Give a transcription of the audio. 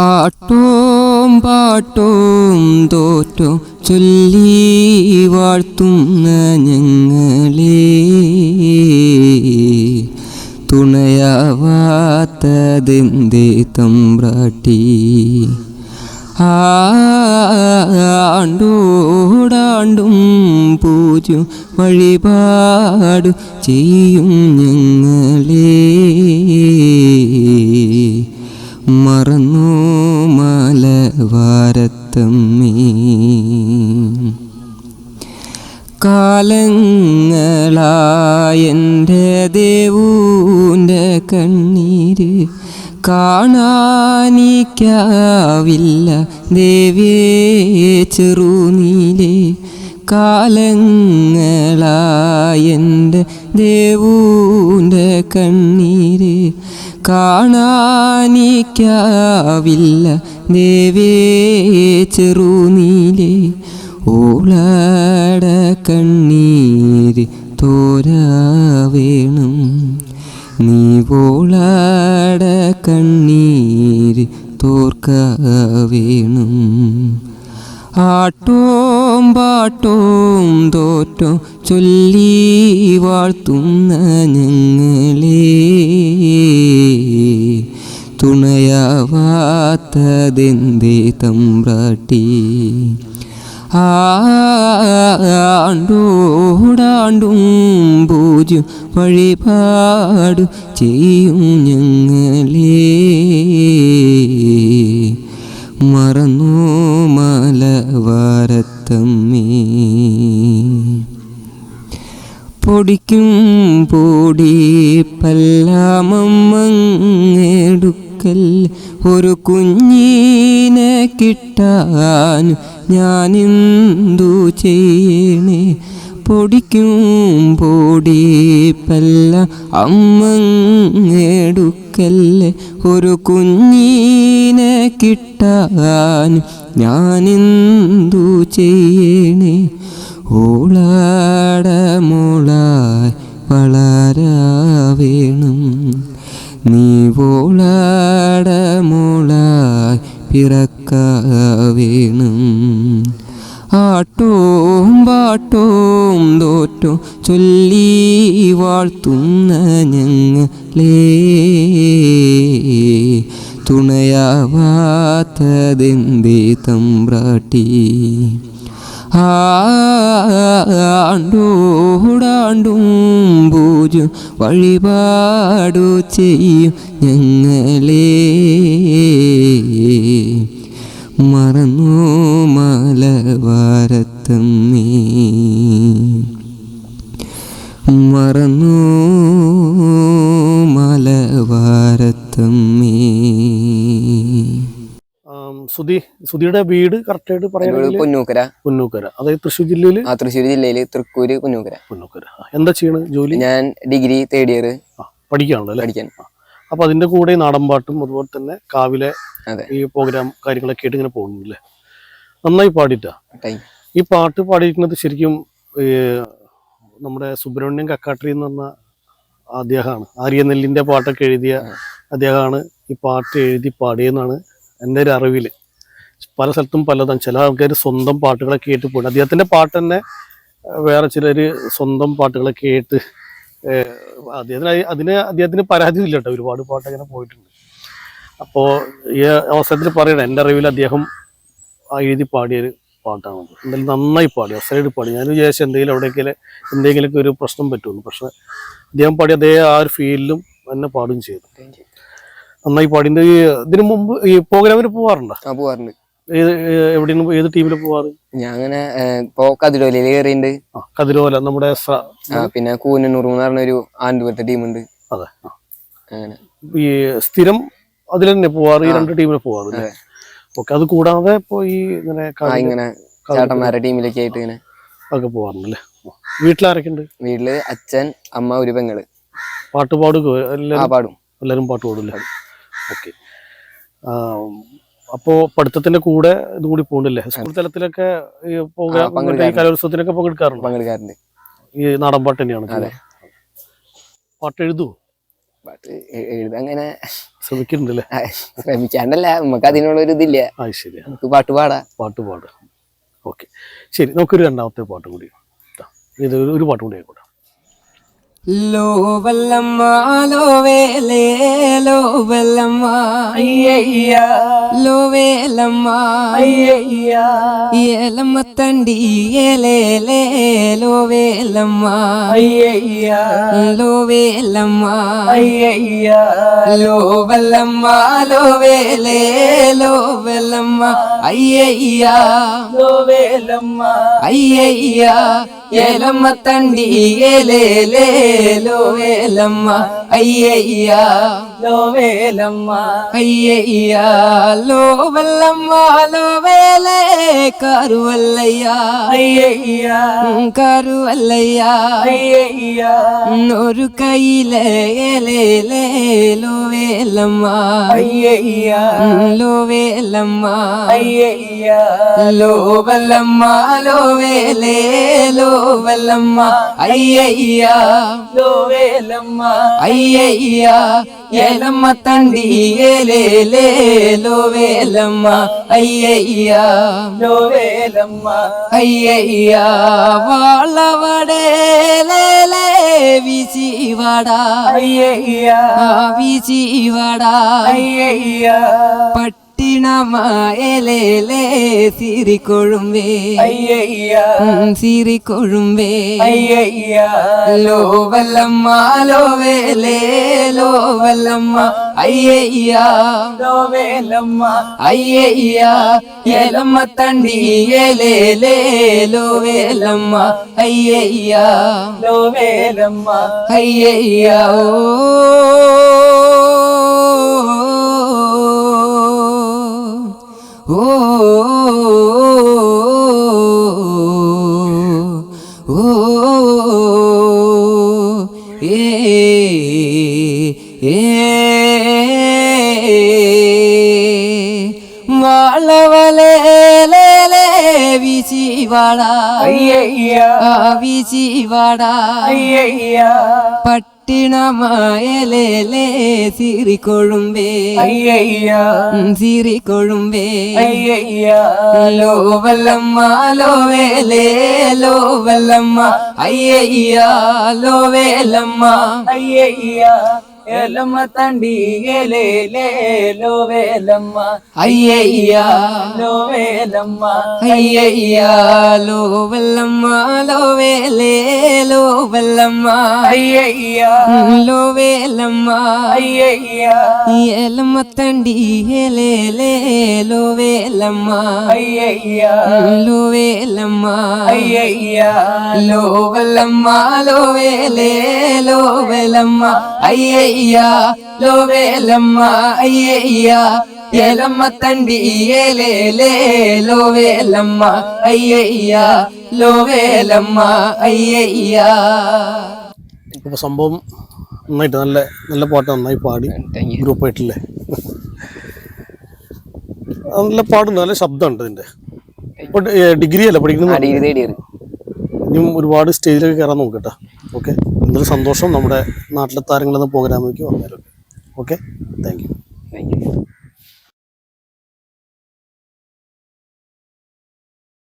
Atom പാട്ടോം തോറ്റോ ചൊല്ലി വാഴ്ത്തുന്ന ഞങ്ങളെ. തുണയാവാത്തതെന്തേ തമ്പ്രാട്ടി? ആണ്ടോടാണ്ടും പൂജ്യം വഴിപാട് ചെയ്യും ഞങ്ങളെ. കാലങ്ങളായെന്റെ ദേവൂന്റെ കണ്ണീര് കാണാനിക്കാവില്ല. ദേവേ ചെറുനീലേ കാലങ്ങളായെന്റെ ദേവൂന്റെ കണ്ണീര് കാണാനിക്കാവില്ല. ദേവേ ചെറുനീലേ ഓളട കണ്ണീര് വേണം ആട്ടോം പാട്ടോം തോറ്റോ ചൊല്ലി വാഴ്ത്തുന്ന ഞങ്ങളെ. തുണയാവാത്തതെന്തേ തമ്പ്രാട്ടി? ആണ്ടോടാണ്ടും പൂജ്യം വഴിപാടു ചെയ്യും ഞങ്ങളെ. പൊടിക്കും പൊടി പല്ലാമങ്ങെടുക്കൽ ഒരു കുഞ്ഞിനെ കിട്ടാൻ ഞാനെന്തു ചെയ്യണേ? പൊടിക്കും പൊടി പല്ല അമ്മങ്ങെടുക്കല്ലേ ഒരു കുഞ്ഞിനെ കിട്ടാൻ ഞാനെന്തു ചെയ്യണേ? ഓളാട മോളായി വളരാവേണം. നീ ഓളാട മോളായി പിറക്കാവേണം. ആട്ടോം പാട്ടോം തോറ്റോ ചൊല്ലി വാഴ്ത്തുന്ന ഞങ്ങളേ. തുണയാവാത്തതെന്തേ തമ്പ്രാട്ടി? ആണ്ടോടാണ്ടും പൂജു വഴിപാടു ചെയ്യും ഞങ്ങളേ. മറന്നു മലവാരത്തമ്മേ സുധി സുധിയുടെ വീട് കറക്റ്റായിട്ട് എന്നോട് പുന്നൂക്കര പൊന്നൂക്കര അതായത് തൃശ്ശൂർ ജില്ലയിൽ ആ തൃശ്ശൂർ ജില്ലയിൽ തൃക്കൂര് പുന്നൂക്കര പുന്നൂക്കര എന്താ ചെയ്യണത് ജോലി? ഞാൻ ഡിഗ്രി തേർഡ് ഇയർ പഠിക്കാണല്ലോ അല്ലേ? പഠിക്കാൻ. അപ്പൊ അതിന്റെ കൂടെ നാടൻപാട്ടും അതുപോലെ തന്നെ കാവിലെ ഈ പ്രോഗ്രാം കാര്യങ്ങളൊക്കെ ആയിട്ട് ഇങ്ങനെ പോകുന്നില്ലേ നന്നായി പാടിട്ടാ ഈ പാട്ട് പാടിയിരിക്കുന്നത് ശരിക്കും നമ്മുടെ സുബ്രഹ്മണ്യം കക്കാട്രി എന്ന് പറഞ്ഞ അദ്ദേഹമാണ്. ആര്യനെല്ലിന്റെ പാട്ടൊക്കെ എഴുതിയ അദ്ദേഹമാണ് ഈ പാട്ട് എഴുതി പാടിയെന്നാണ് എന്റെ ഒരു അറിവിൽ. പല സ്ഥലത്തും പലതാണ് ചില ആൾക്കാർ സ്വന്തം പാട്ടുകളൊക്കെ കേട്ട് പോയി. അദ്ദേഹത്തിന്റെ പാട്ട് തന്നെ വേറെ ചിലർ സ്വന്തം പാട്ടുകളൊക്കെ കേട്ട് അദ്ദേഹത്തിന് അതി- അതിന് അദ്ദേഹത്തിന് പരാതി ഇല്ല കേട്ടോ. ഒരുപാട് പാട്ട് അങ്ങനെ പോയിട്ടുണ്ട്. അപ്പോൾ ഈ അവസരത്തിൽ പറയണം എന്റെ അറിവിൽ അദ്ദേഹം എഴുതി പാടിയൊരു പാട്ടാണ്. എന്തായാലും നന്നായി പാടി അവസരമായിട്ട് പാടി. ഞാൻ വിചാരിച്ചു എന്തെങ്കിലും എവിടെയെങ്കിലും എന്തെങ്കിലുമൊക്കെ ഒരു പ്രശ്നം പറ്റുള്ളൂ. പക്ഷേ അദ്ദേഹം പാടി അതേ ആ ഒരു ഫീലിലും എന്നെ പാടുകയും ചെയ്തു. നന്നായി പാടിന്റെ ഇതിനു മുമ്പ് ഈ പ്രോഗ്രാമിന് പോവാറുണ്ടോ? ആ പോവാറുണ്ട്. ഏത് എവിടെയാണ് ഏത് ടീമിൽ പോവാറ്? ഞാൻ അങ്ങനെ ഇപ്പൊ കതിരോലയിൽ കയറിയിട്ടുണ്ട് ആ കതിരോല നമ്മുടെ സ- ആ, പിന്നെ കൂനന്നൂർ എന്ന് പറഞ്ഞൊരു ആൻഡുപുരത്തെ ടീമുണ്ട്. അതെ ആ. അങ്ങനെ. ഈ സ്ഥിരം അതിൽ തന്നെ പോവാറ് ഈ രണ്ട് ടീമിൽ പോവാറ് അല്ലേ? അതെ. ഓക്കെ അത് കൂടാതെ ഇപ്പൊ ഈ ഇങ്ങനെ ആ ഇങ്ങനെ ചേട്ടന്മാരുടെ ടീമിലൊക്കെ ആയിട്ട് ഇങ്ങനെ. ഒക്കെ പോവാറുണ്ടല്ലേ? വീട്ടിലാരൊക്കെ ഉണ്ട് വീട്ടിൽ അച്ഛൻ അമ്മ ഒരു പെങ്ങൾ. പാട്ട് പാടുക ആ എല്ലാവരും പാടും. എല്ലാരും പാട്ട് പാടില്ല ഓക്കെ. അപ്പോ പഠിത്തത്തിന്റെ കൂടെ ഇതും കൂടി പോകണ്ടല്ലേ സ്കൂൾ തലത്തിലൊക്കെ ഈ പ്രോഗ്രാം. ഈ കലോത്സവത്തിനൊക്കെ പങ്കെടുക്കാറുണ്ട്? പങ്കെടുക്കാറുണ്ട്. ഈ നാടൻ പാട്ട് തന്നെയാണ് അതെ. പാട്ട് എഴുതുവോ പാട്ട് എ- അങ്ങനെ ശ്രമിക്കുന്നുണ്ടല്ലേ? ആ, ശ്രമിക്കാണ്ടല്ല നമുക്ക് അതിനുള്ള ഒരു ഇതില്ല. ആ ശരിയാ. നമുക്ക് പാട്ട് പാടാം. പാട്ട് പാട്. ഓക്കെ. ശരി നമുക്കൊരു രണ്ടാമത്തെ പാട്ട് കൂടി. ഇത് ഒരു പാട്ട് കൂടി ആയിക്കോട്ടെ. లో వల్లమ్మ లోవేలే లో వల్లమ్మ అయ్యయ్యా. లోవేలమ్మ. అయ్యయ్యా. ఏలమ్మ తండి ఏలేలే లోవేలమ్మ. అయ్యయ్యా. లోవేలమ్మ. అయ్యయ్యా. లో వల్లమ్మ లోవేలే లో అయ్యయ్యా. లోవేలమ్మ. ఏలమ్మ తండి ఏలే లోవేలమ్మ. అయ్యయ్యా. లో వేలమ్మ. అయ్యయ్యా. లో వల్లమ్మ లో వేలే. కారు వల్లయ్యా. అయ్యయ్యా. కారు వల్లయ్యా. అయ్యయ్యా. నోరు కైలే లో వేలమ్మ. అయ్యయ్యా. అయ్య అయ్యయ్యా ఏలమ్మ తండి ఏలేలో వేలమ్మ అయ్యయ్యా. లో వేలమ్మ అయ్యయ్యా వాళ్ళవడేలే విసివాడా అయ్యయ్యా. విసివాడా అయ్యయ్యా. పట్ ലോ വല്ലമ്മ ലോ വേലേ ലോ വല്ലമ്മ അയ്യയ്യ അയ്യയ്യ ഏലമ്മ തണ്ടി ഏലേലേ ലോ വേലമ്മ അയ്യയ്യ അയ്യയ്യ ഓ ഓ ഏ ഏ വാളവലേലേ വിചിവാടാ വിചിവാടാ പട്ടിണമായലേലേ സിറിക്കൊഴുമ്പേ ഉം, സിറിക്കൊഴുമ്പേ ലോ വല്ലമ്മ ലോ വേലേ ലോ വല്ലമ്മ അയ്യയ്യ ലോ വേലമ്മ ഏലമ്മ ఏలమ్మ తండి ఏలేలేలో వేలమ్మ. అయ్యయ్యా. లో వేలమ్మ. అయ్యయ్యా లో వెల్లమ్మ లో వేలేలో వెల్లమ్మ అయ్యయ్యా. లో వేలమ్మ. అయ్యయ్యా. ఏలమ్మ తండి ఏలేలేలో అయ్యయ్యా. లో అయ్యయ్యా. లో వెల్లమ్మ అయ్యయ్యా. വേലേ ലോവേലമ്മ അയ്യ ഏലമ്മ തണ്ടി ഏലേലേ ലോവേലമ്മ അയ്യ ലോവേലമ്മ അയ്യ അപ്പോൾ സംഭവം നന്നായിട്ട് നല്ല നല്ല പാട്ട് നന്നായി പാടി. ഗ്രൂപ്പായിട്ടില്ലേ നല്ല പാടുണ്ട് നല്ല ശബ്ദമുണ്ട് ഇതിന്റെ ഇപ്പോൾ ഡിഗ്രി അല്ല പഠിക്കുന്നത് ഒരുപാട് സ്റ്റേജിലൊക്കെ കയറാൻ നോക്കട്ടെ ഓക്കെ. എന്തൊരു സന്തോഷം നമ്മുടെ നാട്ടിലെ താരങ്ങളെന്ന പ്രോഗ്രാമിലേക്ക് വന്നാലും okay. Thank you. Thank you.